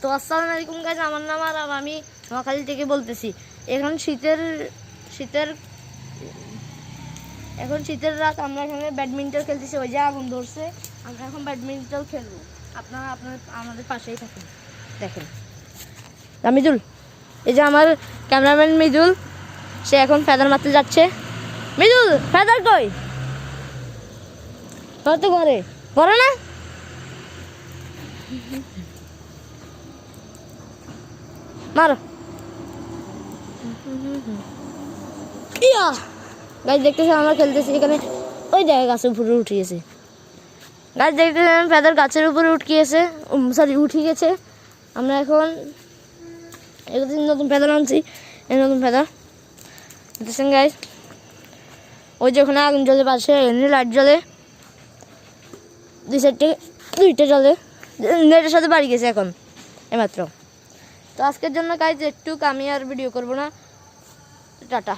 তো আসসালামু আলাইকুম গাইজ আমার নাম আর আমি নোয়াখালী থেকে বলতেছি। এখন শীতের শীতের, এখন শীতের রাত, আমরা এখানে ব্যাডমিন্টন খেলতেছি। ওই যে আগুন ধরছে, আমরা এখন ব্যাডমিন্টন খেলব। আপনারা আপনার, আমাদের পাশেই থাকুন। দেখেন। মিদুল, এই যে আমার ক্যামেরাম্যান মিদুল, সে এখন ফেদার মারতে যাচ্ছে। মিদুল ফেদার কই? তো ঘরে। ঘরে না? মারো। ইয়া! গাছ দেখতেছে আমরা খেলতেছি এখানে। ওই জায়গায় গাছের উপরে উঠে গেছে। দেখতেছে ফেদার গাছের উপরে উঠকিয়েছে সরি উঠে গেছে। আমরা এখন একদিন নতুন ফেদার আনছি। এই নতুন ফেদার দেখতেছেন গাছ ওই যে ওখানে আগুন জ্বলে, পাশে এমনি লাইট জ্বলে। দুই সাইডটা দুইটা জ্বলে। নেটের সাথে বাড়ি গেছে এখন এইমাত্র তো আজকের জন্য কাজ একটু আমি আর ভিডিও করব না। টাটা।